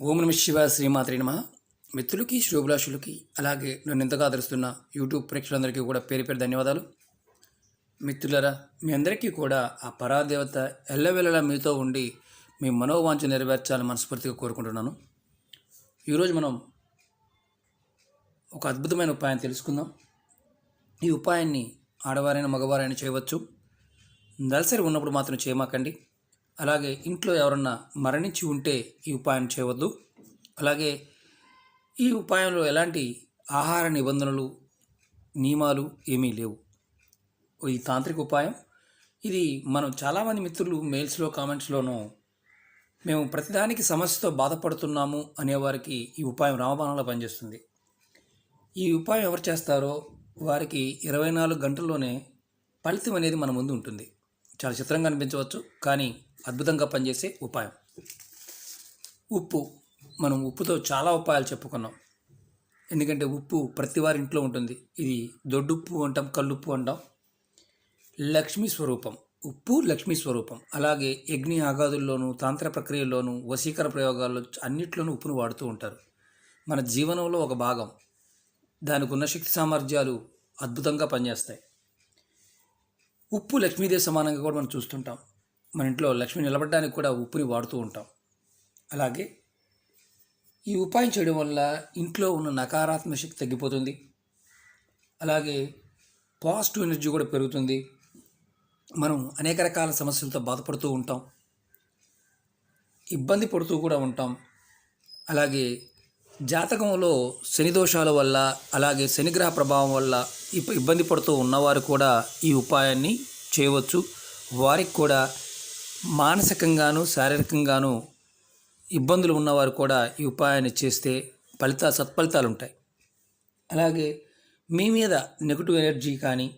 ఓం నమ శివ శ్రీమాత్రి నమ. మిత్రులకి శ్రోభిలాషులకి అలాగే నన్ను ఎంతగా ఆదరిస్తున్న యూట్యూబ్ ప్రేక్షకులందరికీ కూడా పేరు పేరు ధన్యవాదాలు. మిత్రులరా మీ అందరికీ కూడా ఆ పరాదేవత ఎల్లవెల్లలా మీతో ఉండి మీ మనోవాంఛ నెరవేర్చాలని మనస్ఫూర్తిగా కోరుకుంటున్నాను. ఈరోజు మనం ఒక అద్భుతమైన ఉపాయం తెలుసుకుందాం. ఈ ఉపాయాన్ని ఆడవారైన మగవారైనా చేయవచ్చు. దలసరి ఉన్నప్పుడు మాత్రం చేయమాకండి. అలాగే ఇంట్లో ఎవరన్నా మరణించి ఉంటే ఈ ఉపాయం చేయవద్దు. అలాగే ఈ ఉపాయంలో ఎలాంటి ఆహార నిబంధనలు నియమాలు ఏమీ లేవు. ఈ తాంత్రిక ఉపాయం. ఇది మనం చాలామంది మిత్రులు మెయిల్స్లో కామెంట్స్లోనూ మేము ప్రతిదానికి సమస్యతో బాధపడుతున్నాము అనేవారికి ఈ ఉపాయం రామబాణంలో పనిచేస్తుంది. ఈ ఉపాయం ఎవరు చేస్తారో వారికి ఇరవై నాలుగు గంటల్లోనే ఫలితం అనేది మన ముందు ఉంటుంది. చాలా చిత్రంగా అనిపించవచ్చు. కానీ అద్భుతంగా పనిచేసే ఉపాయం. ఉప్పు మనం ఉప్పుతో చాలా ఉపాయాలు చెప్పుకున్నాం. ఎందుకంటే ఉప్పు ప్రతి వారి ఇంట్లో ఉంటుంది. ఇది దొడ్డుప్పు అంటాం కల్లుప్పు అంటాం. లక్ష్మీ స్వరూపం ఉప్పు లక్ష్మీ స్వరూపం. అలాగే యజ్ఞ ఆగాదుల్లోనూ తాంత్ర ప్రక్రియల్లోనూ వశీకర ప్రయోగాల్లో అన్నిట్లోనూ ఉప్పును వాడుతూ ఉంటారు. మన జీవనంలో ఒక భాగం. దానికి ఉన్న శక్తి సామర్థ్యాలు అద్భుతంగా పనిచేస్తాయి. ఉప్పు లక్ష్మీదేవి సమానంగా కూడా మనం చూస్తుంటాం. మన ఇంట్లో లక్ష్మి నిలబడడానికి కూడా ఉప్పుని వాడుతూ ఉంటాం. అలాగే ఈ ఉపాయం చేయడం వల్ల ఇంట్లో ఉన్న నకారాత్మక శక్తి తగ్గిపోతుంది. అలాగే పాజిటివ్ ఎనర్జీ కూడా పెరుగుతుంది. మనం అనేక రకాల సమస్యలతో బాధపడుతూ ఉంటాం. ఇబ్బంది పడుతూ కూడా ఉంటాం. అలాగే జాతకంలో శని దోషాల వల్ల అలాగే శనిగ్రహ ప్రభావం వల్ల ఇబ్బంది పడుతూ ఉన్నవారు కూడా ఈ ఉపాయాన్ని చేయవచ్చు. వారికి కూడా మానసికంగాను శారీరకంగాను ఇబ్బందులు ఉన్నవారు కూడా ఈ ఉపాయాన్ని చేస్తే ఫలిత సత్ఫలితాలు ఉంటాయి అలాగే మీ మీద నెగిటివ్ ఎనర్జీ కానీ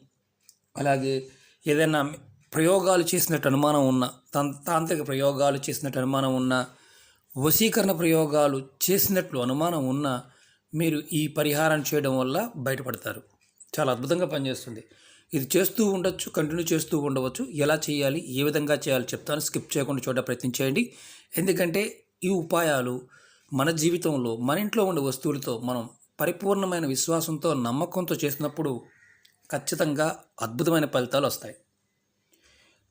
అలాగే ఏదైనా ప్రయోగాలు చేసినట్టు అనుమానం ఉన్న తాం తాంత్రిక ప్రయోగాలు చేసినట్టు అనుమానం ఉన్న వశీకరణ ప్రయోగాలు చేసినట్లు అనుమానం ఉన్న మీరు ఈ పరిహారం చేయడం వల్ల బయటపడతారు. చాలా అద్భుతంగా పనిచేస్తుంది. ఇది చేస్తూ ఉండొచ్చు కంటిన్యూ చేస్తూ ఉండవచ్చు. ఎలా చేయాలి ఏ విధంగా చేయాలి చెప్తాను. స్కిప్ చేయకుండా చూడ ప్రయత్నించేయండి ఎందుకంటే ఈ ఉపాయాలు మన జీవితంలో మన ఇంట్లో ఉండే వస్తువులతో మనం పరిపూర్ణమైన విశ్వాసంతో నమ్మకంతో చేసినప్పుడు ఖచ్చితంగా అద్భుతమైన ఫలితాలు వస్తాయి.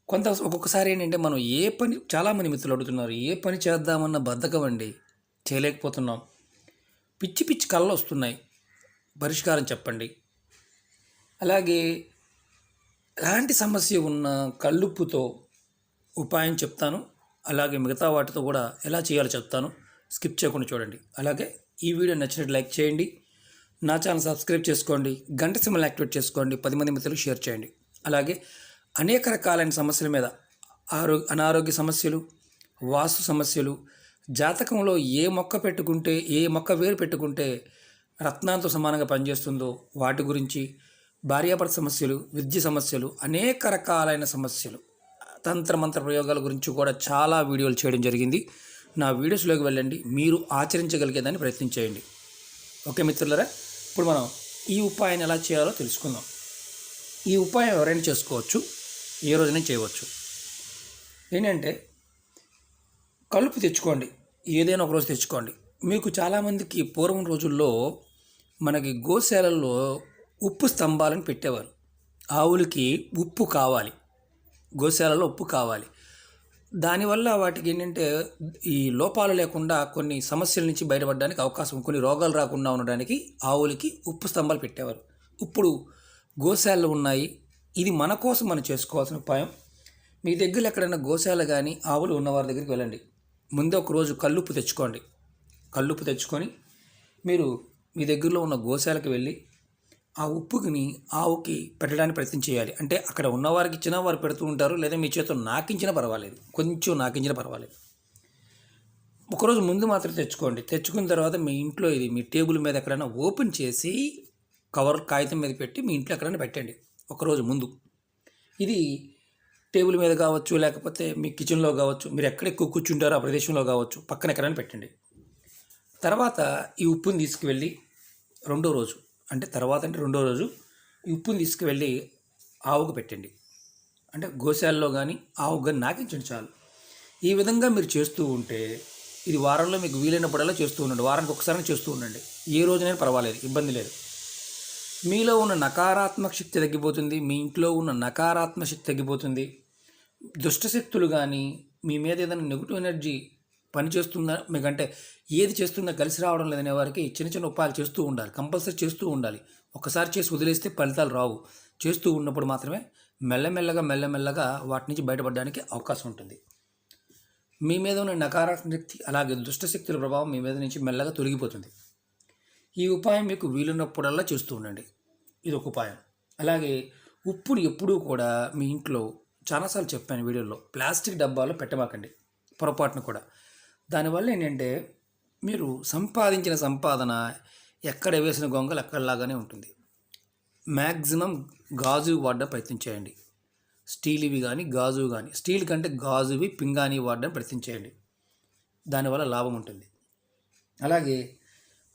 కొంత ఒక్కొక్కసారి ఏంటంటే మనం ఏ పని చాలామంది మిత్రులు అడుగుతున్నారు ఏ పని చేద్దామన్న బద్ధకం అండి చేయలేకపోతున్నాం. పిచ్చి పిచ్చి కళ్ళు వస్తున్నాయి. పరిష్కారం చెప్పండి. అలాగే ఎలాంటి సమస్య ఉన్న కళ్ళుప్పుతో ఉపాయం చెప్తాను. అలాగే మిగతా వాటితో కూడా ఎలా చేయాలో చెప్తాను. స్కిప్ చేయకుండా చూడండి. అలాగే ఈ వీడియో నచ్చినట్టు లైక్ చేయండి. నా ఛానల్ సబ్స్క్రైబ్ చేసుకోండి. గంట సింబల్ యాక్టివేట్ చేసుకోండి. పది మంది మిత్రులు షేర్ చేయండి. అలాగే అనేక రకాలైన సమస్యల మీద ఆరో అనారోగ్య సమస్యలు వాస్తు సమస్యలు జాతకంలో ఏ మొక్క పెట్టుకుంటే ఏ మొక్క వేరు పెట్టుకుంటే రత్నాలతో సమానంగా పనిచేస్తుందో వాటి గురించి భార్యాభర్త సమస్యలు విద్య సమస్యలు అనేక రకాలైన సమస్యలు. తంత్ర మంత్ర ప్రయోగాల గురించి కూడా చాలా వీడియోలు చేయడం జరిగింది. నా వీడియోస్లోకి వెళ్ళండి. మీరు ఆచరించగలిగేదాన్ని ప్రయత్నం చేయండి. ఓకే మిత్రులరా ఇప్పుడు మనం ఈ ఉపాయాన్ని ఎలా చేయాలో తెలుసుకుందాం. ఈ ఉపాయం ఎవరైనా చేసుకోవచ్చు ఏ రోజున చేయవచ్చు. ఏంటంటే కలుపు తెచ్చుకోండి. ఏదైనా ఒక రోజు తెచ్చుకోండి. మీకు చాలామందికి పూర్వం రోజుల్లో మనకి గోశాలల్లో ఉప్పు స్తంభాలను పెట్టేవారు. ఆవులకి ఉప్పు కావాలి. గోశాలలో ఉప్పు కావాలి. దానివల్ల వాటికి ఏంటంటే ఈ లోపాలు లేకుండా కొన్ని సమస్యల నుంచి బయటపడడానికి అవకాశం కొన్ని రోగాలు రాకుండా ఉండడానికి ఆవులకి ఉప్పు స్తంభాలు పెట్టేవారు. ఇప్పుడు గోశాలలు ఉన్నాయి. ఇది మన కోసం మనం చేసుకోవాల్సిన ఉపాయం. మీ దగ్గర ఎక్కడైనా గోశాల కానీ ఆవులు ఉన్నవారి దగ్గరికి వెళ్ళండి. ముందే ఒక రోజు కల్లుప్పు తెచ్చుకోండి. కల్లుప్పు తెచ్చుకొని మీరు మీ దగ్గరలో ఉన్న గోశాలకు వెళ్ళి ఆ ఉప్పుని ఆవుకి పెట్టడానికి ప్రయత్నం చేయాలి. అంటే అక్కడ ఉన్నవారికి ఇచ్చినా వారు పెడుతూ ఉంటారు లేదా మీ చేతితో నాకించినా పర్వాలేదు. కొంచెం నాకించినా పర్వాలేదు. ఒకరోజు ముందు మాత్రం తెచ్చుకోండి. తెచ్చుకున్న తర్వాత మీ ఇంట్లో ఇది మీ టేబుల్ మీద ఎక్కడైనా ఓపెన్ చేసి కవర్ కాగితం మీద పెట్టి మీ ఇంట్లో ఎక్కడైనా పెట్టండి. ఒకరోజు ముందు. ఇది టేబుల్ మీద కావచ్చు లేకపోతే మీ కిచెన్లో కావచ్చు మీరు ఎక్కడ ఎక్కువ కూర్చుంటారో ఆ ప్రదేశంలో కావచ్చు పక్కన ఎక్కడైనా పెట్టండి. తర్వాత ఈ ఉప్పుని తీసుకువెళ్ళి రెండో రోజు అంటే తర్వాత అంటే రెండో రోజు ఈ ఉప్పుని తీసుకువెళ్ళి ఆవుకు పెట్టండి. అంటే గోశాలలో కానీ ఆవుకు కానీ నాకించండి చాలు. ఈ విధంగా మీరు చేస్తూ ఉంటే ఇది వారంలో మీకు వీలైనప్పుడల్లా చేస్తూ ఉండండి. వారానికి ఒకసారి చేస్తూ ఉండండి. ఏ రోజునైనా పర్వాలేదు ఇబ్బంది లేదు. మీలో ఉన్న నకారాత్మక శక్తి తగ్గిపోతుంది మీ ఇంట్లో ఉన్న నకారాత్మక శక్తి తగ్గిపోతుంది. దుష్టశక్తులు కానీ మీ మీద ఏదైనా నెగిటివ్ ఎనర్జీ పని చేస్తుందా మీకంటే ఏది చేస్తుందా కలిసి రావడం లేదనే వారికి చిన్న చిన్న ఉపాయాలు చేస్తూ ఉండాలి. కంపల్సరీ చేస్తూ ఉండాలి. ఒకసారి చేసి వదిలేస్తే ఫలితాలు రావు. చేస్తూ ఉన్నప్పుడు మాత్రమే మెల్లమెల్లగా మెల్లమెల్లగా వాటి నుంచి బయటపడడానికి అవకాశం ఉంటుంది. మీ మీద ఉన్న నకారాత్మక శక్తి అలాగే దుష్టశక్తుల ప్రభావం మీ మీద నుంచి మెల్లగా తొలగిపోతుంది. ఈ ఉపాయం మీకు వీలున్నప్పుడల్లా చేస్తూ ఉండండి. ఇది ఒక ఉపాయం. అలాగే ఉప్పుని ఎప్పుడూ కూడా మీ ఇంట్లో చాలాసార్లు చెప్పాను వీడియోలో ప్లాస్టిక్ డబ్బాలో పెట్టమాకండి. పొరపాటున కూడా. దానివల్ల ఏంటంటే మీరు సంపాదించిన సంపాదన ఎక్కడ వేసిన గొంగలు అక్కడలాగానే ఉంటుంది. మ్యాక్సిమం గాజు వాడడం ప్రయత్నం చేయండి. స్టీల్వి కానీ గాజు కానీ స్టీల్ కంటే గాజువి పింగాణి వాడడం ప్రయత్నం చేయండి. దానివల్ల లాభం ఉంటుంది. అలాగే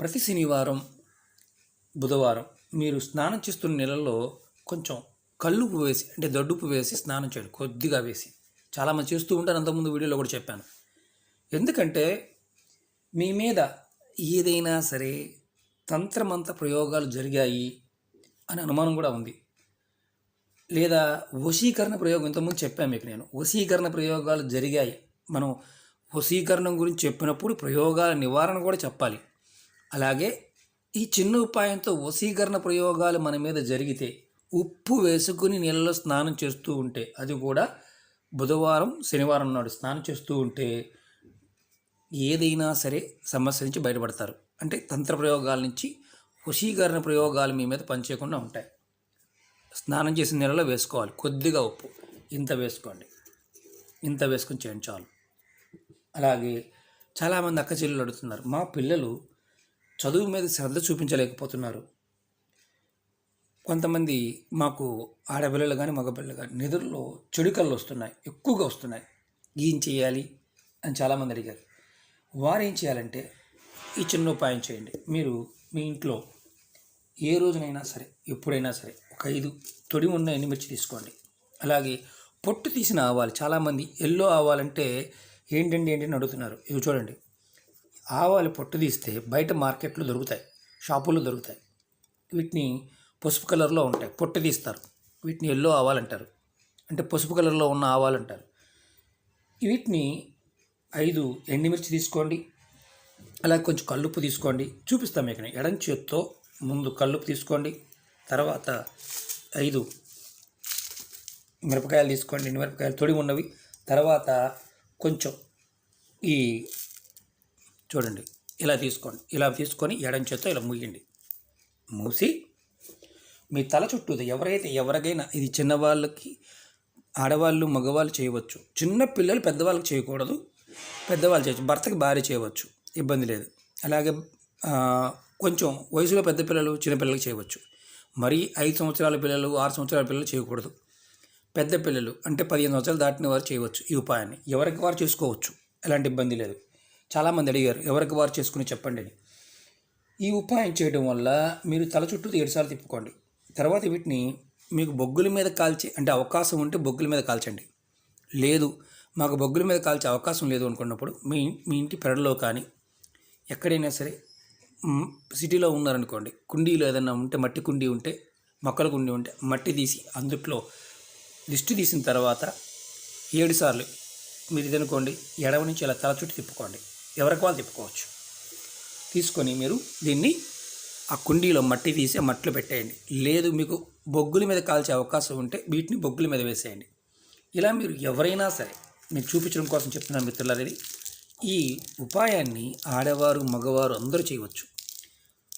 ప్రతి శనివారం బుధవారం మీరు స్నానం చేస్తున్న నెలల్లో కొంచెం కల్లుపు వేసి అంటే దడ్డుపు వేసి స్నానం చేయండి. కొద్దిగా వేసి. చాలామంది చేస్తూ ఉంటారు. అంతకుముందు వీడియోలో కూడా చెప్పాను. ఎందుకంటే మీ మీద ఏదైనా సరే తంత్రమంత ప్రయోగాలు జరిగాయి అని అనుమానం కూడా ఉంది. లేదా వశీకరణ ప్రయోగం ఇంతకుముందు చెప్పాను మీకు నేను వశీకరణ ప్రయోగాలు జరిగాయి. మనం వశీకరణం గురించి చెప్పినప్పుడు ప్రయోగాల నివారణ కూడా చెప్పాలి. అలాగే ఈ చిన్న ఉపాయంతో వశీకరణ ప్రయోగాలు మన మీద జరిగితే ఉప్పు వేసుకుని నీళ్ళలో స్నానం చేస్తూ ఉంటే అది కూడా బుధవారం శనివారం నాడు స్నానం చేస్తూ ఉంటే ఏదైనా సరే సమస్య నుంచి బయటపడతారు. అంటే తంత్ర ప్రయోగాల నుంచి వశీకరణ ప్రయోగాలు మీ మీద పనిచేయకుండా ఉంటాయి. స్నానం చేసిన నీళ్ళలో వేసుకోవాలి. కొద్దిగా ఉప్పు. ఇంత వేసుకోండి. ఇంత వేసుకొని చేయండి చాలు. అలాగే చాలామంది అక్క చెల్లెలు అడుగుతున్నారు. మా పిల్లలు చదువు మీద శ్రద్ధ చూపించలేకపోతున్నారు. కొంతమంది మాకు ఆడపిల్లలు కానీ మగపిల్లలు కానీ నిధుల్లో చెడు కళ్ళు వస్తున్నాయి. ఎక్కువగా వస్తున్నాయి. ఏం చేయాలి అని చాలామంది అడిగారు. వారు ఏం చేయాలంటే ఈ చిన్న ఉపాయం చేయండి. మీరు మీ ఇంట్లో ఏ రోజునైనా సరే ఎప్పుడైనా సరే ఒక ఐదు తొడి ఉన్న ఎండుమిర్చి తీసుకోండి. అలాగే పొట్టు తీసిన ఆవాలు చాలామంది ఎల్లో ఆవాలంటే ఏంటండి ఏంటని అడుగుతున్నారు. ఇవి చూడండి. ఆవాలు పొట్టు తీస్తే బయట మార్కెట్లో దొరుకుతాయి షాపుల్లో దొరుకుతాయి. వీటిని పసుపు కలర్లో ఉంటాయి పొట్టు తీస్తారు. వీటిని ఎల్లో ఆవాలంటారు. అంటే పసుపు కలర్లో ఉన్న ఆవాలంటారు. వీటిని ఐదు ఎండుమిర్చి తీసుకోండి. అలాగే కొంచెం కల్లుప్పు తీసుకోండి. చూపిస్తాం మీకు ఎడం చేత్తో ముందు కల్లుప్పు తీసుకోండి. తర్వాత ఐదు మిరపకాయలు తీసుకోండి. మిరపకాయలు? తొడి ఉన్నవి. తర్వాత కొంచెం ఈ చూడండి. ఇలా తీసుకోండి. ఇలా తీసుకొని ఎడం చేత్తో ఇలా మూయండి. మూసి మీ తల చుట్టూ ఎవరైతే ఎవరికైనా ఇది చిన్నవాళ్ళకి ఆడవాళ్ళు మగవాళ్ళు చేయవచ్చు. చిన్న పిల్లలు పెద్దవాళ్ళకి చేయకూడదు. పెద్దవాళ్ళు చేయొచ్చు. భర్తకి భార్య చేయవచ్చు. ఇబ్బంది లేదు. అలాగే కొంచెం వయసులో పెద్ద పిల్లలు చిన్నపిల్లలకి చేయవచ్చు. మరి ఐదు సంవత్సరాల పిల్లలు ఆరు సంవత్సరాల పిల్లలు చేయకూడదు. పెద్ద పిల్లలు అంటే పదిహేను సంవత్సరాలు దాటిన వారు చేయవచ్చు ఈ ఉపాయాన్ని. ఎవరికి వారు చేసుకోవచ్చు? ఎలాంటి ఇబ్బంది లేదు. చాలామంది అడిగారు ఎవరికి వారు చేసుకుని చెప్పండి అని. ఈ ఉపాయం చేయడం వల్ల మీరు తల చుట్టూ ఏడుసార్లు తిప్పుకోండి. తర్వాత వీటిని మీకు బొగ్గుల మీద కాల్చి అంటే అవకాశం ఉంటే బొగ్గుల మీద కాల్చండి. లేదు మాకు బొగ్గుల మీద కాల్చే అవకాశం లేదు అనుకున్నప్పుడు మీ మీ ఇంటి పెరడులో కానీ ఎక్కడైనా సరే సిటీలో ఉన్నారనుకోండి కుండీలో ఏదైనా ఉంటే మట్టి కుండీ ఉంటే మొక్కల కుండీ ఉంటే మట్టి తీసి అందుట్లో దిష్టి తీసిన తర్వాత ఏడు సార్లు మీరు ఇది అనుకోండి నుంచి ఇలా తల చుట్టూ తిప్పుకోండి. ఎవరికి వాళ్ళు తిప్పుకోవచ్చు. తీసుకొని మీరు దీన్ని ఆ కుండీలో మట్టి తీసి మట్టిలో పెట్టేయండి. లేదు మీకు బొగ్గుల మీద కాల్చే అవకాశం ఉంటే వీటిని బొగ్గుల మీద వేసేయండి. ఇలా మీరు ఎవరైనా సరే మీకు చూపించడం కోసం చెప్తున్నాను మిత్రులది ఈ ఉపాయాన్ని ఆడవారు మగవారు అందరూ చేయవచ్చు.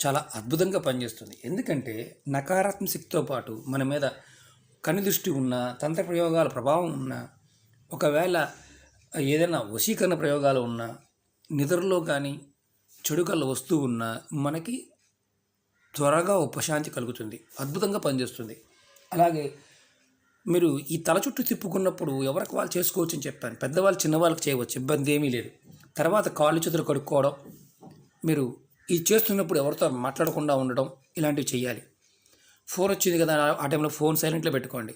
చాలా అద్భుతంగా పనిచేస్తుంది. ఎందుకంటే నకారాత్మక శక్తితో పాటు మన మీద కనుదృష్టి ఉన్న తంత్ర ప్రయోగాల ప్రభావం ఉన్న ఒకవేళ ఏదైనా వశీకరణ ప్రయోగాలు ఉన్నా నిద్రలో కానీ చెడు కళ్ళ వస్తూ ఉన్నా మనకి త్వరగా ఉపశాంతి కలుగుతుంది. అద్భుతంగా పనిచేస్తుంది. అలాగే మీరు ఈ తల చుట్టూ తిప్పుకున్నప్పుడు ఎవరికి వాళ్ళు చేసుకోవచ్చు అని చెప్పాను. పెద్దవాళ్ళు చిన్నవాళ్ళకి చేయవచ్చు ఇబ్బంది ఏమీ లేదు. తర్వాత కాళ్ళు చేతులు కడుక్కోవడం మీరు ఇది చేస్తున్నప్పుడు ఎవరితో మాట్లాడకుండా ఉండడం ఇలాంటివి చేయాలి ఫోన్ వచ్చింది కదా ఆ టైంలో ఫోన్ సైలెంట్లో పెట్టుకోండి.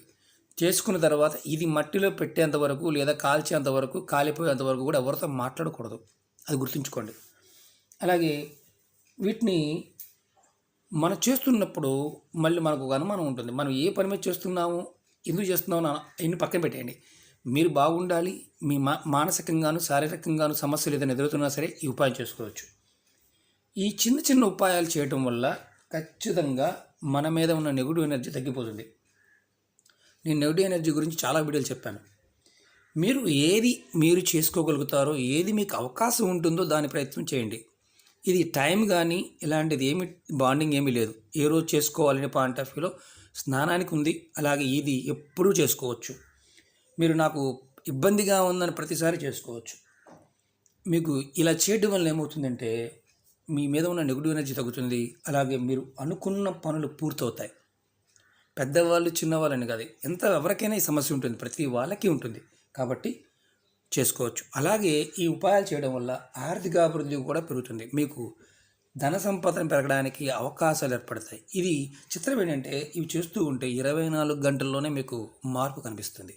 చేసుకున్న తర్వాత ఇది మట్టిలో పెట్టేంత వరకు లేదా కాల్చేంత వరకు కాలిపోయేంత వరకు కూడా ఎవరితో మాట్లాడకూడదు. అది గుర్తుంచుకోండి. అలాగే వీటిని మనం చేస్తున్నప్పుడు మళ్ళీ మనకు ఒక అనుమానం ఉంటుంది. మనం ఏ పని మీద చేస్తున్నాము ఎందుకు చేస్తున్నావు అని ఇన్ని పక్కన పెట్టేయండి. మీరు బాగుండాలి మీ మా మానసికంగాను శారీరకంగాను సమస్యలు ఏదైనా ఎదురుతున్నా సరే ఈ ఉపాయం చేసుకోవచ్చు. ఈ చిన్న చిన్న ఉపాయాలు చేయటం వల్ల ఖచ్చితంగా మన మీద ఉన్న నెగిటివ్ ఎనర్జీ తగ్గిపోతుంది. నేను నెగిటివ్ ఎనర్జీ గురించి చాలా వీడియోలు చెప్పాను. మీరు ఏది మీరు చేసుకోగలుగుతారో ఏది మీకు అవకాశం ఉంటుందో దాని ప్రయత్నం చేయండి. ఇది టైం కానీ ఇలాంటిది ఏమి బాండింగ్ ఏమీ లేదు. ఏ రోజు చేసుకోవాలనే పాయింట్ ఆఫ్ వ్యూలో స్నానానికి ఉంది అలాగే ఇది ఎప్పుడూ చేసుకోవచ్చు. మీరు నాకు ఇబ్బందిగా ఉందని ప్రతిసారి చేసుకోవచ్చు. మీకు ఇలా చేయడం వల్ల ఏమవుతుందంటే మీ మీద ఉన్న నెగిటివ్ ఎనర్జీ తగ్గుతుంది. అలాగే మీరు అనుకున్న పనులు పూర్తవుతాయి. పెద్దవాళ్ళు చిన్నవాళ్ళని కాదు ఎంత ఎవరికైనా ఈ సమస్య ఉంటుంది. ప్రతి వాళ్ళకి ఉంటుంది. కాబట్టి చేసుకోవచ్చు. అలాగే ఈ ఉపాయాలు చేయడం వల్ల ఆర్థిక అభివృద్ధి కూడా పెరుగుతుంది. మీకు ధన సంపదను పెరగడానికి అవకాశాలు ఏర్పడతాయి. ఇది చిత్రం ఏంటంటే ఇవి చేస్తూ ఉంటే ఇరవై నాలుగు గంటల్లోనే మీకు మార్పు కనిపిస్తుంది.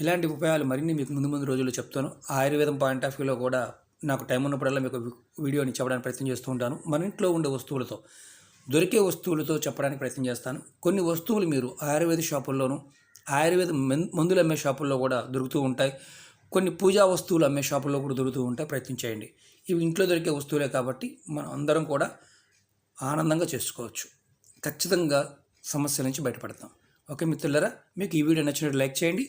ఇలాంటి ఉపాయాలు మరిన్ని మీకు ముందు ముందు రోజుల్లో చెప్తాను. ఆయుర్వేదం పాయింట్ ఆఫ్ వ్యూలో కూడా నాకు టైం ఉన్నప్పుడల్లా మీకు వీడియోని చెప్పడానికి ప్రయత్నం చేస్తూ ఉంటాను. మన ఇంట్లో ఉండే వస్తువులతో దొరికే వస్తువులతో చెప్పడానికి ప్రయత్నం చేస్తాను. కొన్ని వస్తువులు మీరు ఆయుర్వేద షాపుల్లోనూ ఆయుర్వేద మందులు అమ్మే షాపుల్లో కూడా దొరుకుతూ ఉంటాయి. కొన్ని పూజా వస్తువులు అమ్మే షాపుల్లో కూడా దొరుకుతూ ఉంటాయి. ప్రయత్నం చేయండి. ఇవి ఇంట్లో దొరికే వస్తువులే కాబట్టి మనం అందరం కూడా ఆనందంగా చేసుకోవచ్చు. ఖచ్చితంగా సమస్యల నుంచి బయటపడతాం. ఓకే మిత్రులరా మీకు ఈ వీడియో నచ్చినట్టు లైక్ చేయండి.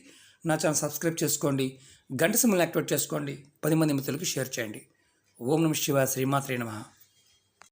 నా ఛానల్ సబ్స్క్రైబ్ చేసుకోండి. గంట సింబల్ని యాక్టివేట్ చేసుకోండి. పది మంది మిత్రులకు షేర్ చేయండి. ఓం నమ శివ శ్రీమాత్రే నమః.